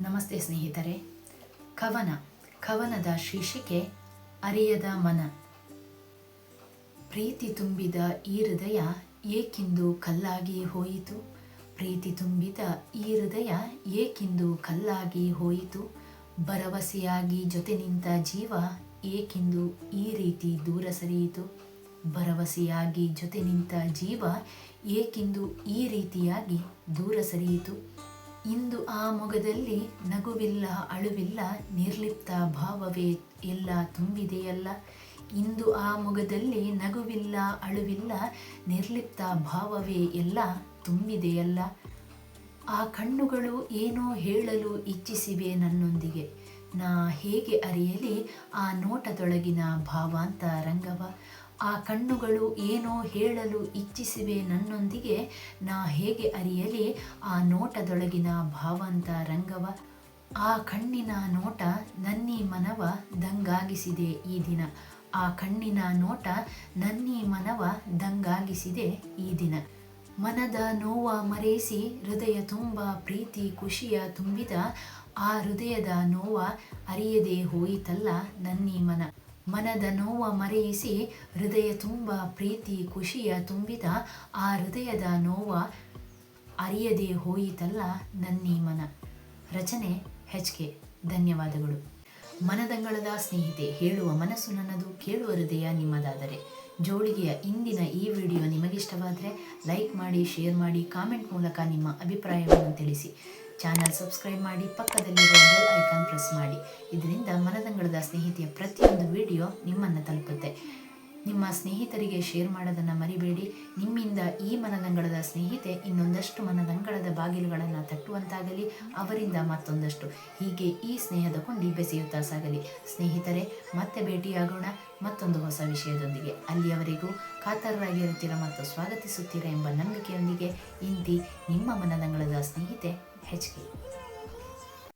ನಮಸ್ತೆ ಸ್ನೇಹಿತರೆ. ಕವನ, ಕವನದ ಶೀರ್ಷಿಕೆ ಅರಿಯದ ಮನ. ಪ್ರೀತಿ ತುಂಬಿದ ಈ ಹೃದಯ ಏಕೆಂದು ಕಲ್ಲಾಗಿ ಹೋಯಿತು? ಪ್ರೀತಿ ತುಂಬಿದ ಈ ಹೃದಯ ಏಕೆಂದು ಕಲ್ಲಾಗಿ ಹೋಯಿತು? ಭರವಸೆಯಾಗಿ ಜೊತೆ ನಿಂತ ಜೀವ ಏಕೆಂದು ಈ ರೀತಿ ದೂರ ಸರಿಯಿತು? ಭರವಸೆಯಾಗಿ ಜೊತೆ ನಿಂತ ಜೀವ ಏಕೆಂದು ಈ ರೀತಿಯಾಗಿ ದೂರ ಸರಿಯಿತು? ಇಂದು ಆ ಮೊಗದಲ್ಲಿ ನಗುವಿಲ್ಲ, ಅಳುವಿಲ್ಲ, ನಿರ್ಲಿಪ್ತ ಭಾವವೇ ಎಲ್ಲ ತುಂಬಿದೆಯಲ್ಲ? ಇಂದು ಆ ಮೊಗದಲ್ಲಿ ನಗುವಿಲ್ಲ, ಅಳುವಿಲ್ಲ, ನಿರ್ಲಿಪ್ತ ಭಾವವೇ ಎಲ್ಲ ತುಂಬಿದೆಯಲ್ಲ? ಆ ಕಣ್ಣುಗಳು ಏನೋ ಹೇಳಲು ಇಚ್ಛಿಸಿವೆ ನನ್ನೊಂದಿಗೆ. ನಾ ಹೇಗೆ ಅರಿಯಲಿ ಆ ನೋಟದೊಳಗಿನ ಭಾವಾಂತ ರಂಗವ ಆ ಕಣ್ಣುಗಳು ಏನೋ ಹೇಳಲು ಇಚ್ಛಿಸಿವೆ ನನ್ನೊಂದಿಗೆ, ನಾ ಹೇಗೆ ಅರಿಯಲಿ? ಆ ನೋಟದೊಳಗಿನ ಭಾವಂತ ರಂಗವ, ಆ ಕಣ್ಣಿನ ನೋಟ ನನ್ನೀ ಮನವ ದಂಗಾಗಿಸಿದೆ ಈ ದಿನ. ಆ ಕಣ್ಣಿನ ನೋಟ ನನ್ನೀ ಮನವ ದಂಗಾಗಿಸಿದೆ ಈ ದಿನ. ಮನದ ನೋವ ಮರೆಸಿ, ಹೃದಯ ತುಂಬ ಪ್ರೀತಿ ಖುಷಿಯ ತುಂಬಿದ, ಆ ಹೃದಯದ ನೋವ ಅರಿಯದೆ ಹೋಯಿತಲ್ಲ ನನ್ನೀ ಮನ. ಮನದ ನೋವ ಮರೆಯಿಸಿ ಹೃದಯ ತುಂಬ ಪ್ರೀತಿ ಖುಷಿಯ ತುಂಬಿದ ಆ ಹೃದಯದ ನೋವ ಅರಿಯದೆ ಹೋಯಿತಲ್ಲ ನನ್ನೀ ಮನ. ರಚನೆ ಹೆಚ್ ಕೆ ಧನ್ಯವಾದಗಳು. ಮನದಂಗಳದ ಸ್ನೇಹಿತೆ, ಹೇಳುವ ಮನಸ್ಸು ನನ್ನದು, ಕೇಳುವ ಹೃದಯ ನಿಮ್ಮದಾದರೆ. ಜೋಳಿಗೆಯ ಇಂದಿನ ಈ ವಿಡಿಯೋ ನಿಮಗಿಷ್ಟವಾದರೆ ಲೈಕ್ ಮಾಡಿ, ಶೇರ್ ಮಾಡಿ, ಕಾಮೆಂಟ್ ಮೂಲಕ ನಿಮ್ಮ ಅಭಿಪ್ರಾಯವನ್ನು ತಿಳಿಸಿ. ಚಾನಲ್ ಸಬ್ಸ್ಕ್ರೈಬ್ ಮಾಡಿ, ಪಕ್ಕದಲ್ಲಿರುವ ಬೆಲ್ ಐಕಾನ್ ಮಾಡಿ. ಇದರಿಂದ ಮನದಂಗಳದ ಸ್ನೇಹಿತೆಯ ಪ್ರತಿಯೊಂದು ವಿಡಿಯೋ ನಿಮ್ಮನ್ನು ತಲುಪುತ್ತೆ. ನಿಮ್ಮ ಸ್ನೇಹಿತರಿಗೆ ಶೇರ್ ಮಾಡೋದನ್ನು ಮರಿಬೇಡಿ. ನಿಮ್ಮಿಂದ ಈ ಮನದಂಗಳದ ಸ್ನೇಹಿತೆ ಇನ್ನೊಂದಷ್ಟು ಮನದಂಗಳದ ಬಾಗಿಲುಗಳನ್ನು ತಟ್ಟುವಂತಾಗಲಿ, ಅವರಿಂದ ಮತ್ತೊಂದಷ್ಟು. ಹೀಗೆ ಈ ಸ್ನೇಹದ ಕೊಂಡಿ ಬೆಸೆಯುತ್ತಾ ಸಾಗಲಿ. ಸ್ನೇಹಿತರೆ, ಮತ್ತೆ ಭೇಟಿಯಾಗೋಣ ಮತ್ತೊಂದು ಹೊಸ ವಿಷಯದೊಂದಿಗೆ. ಅಲ್ಲಿಯವರೆಗೂ ಕಾತರರಾಗಿರುತ್ತೀರ ಮತ್ತು ಸ್ವಾಗತಿಸುತ್ತೀರ ಎಂಬ ನಂಬಿಕೆಯೊಂದಿಗೆ ಇಂತಿ ನಿಮ್ಮ ಮನದಂಗಳದ ಸ್ನೇಹಿತೆ ಹೆಚ್ ಕೆ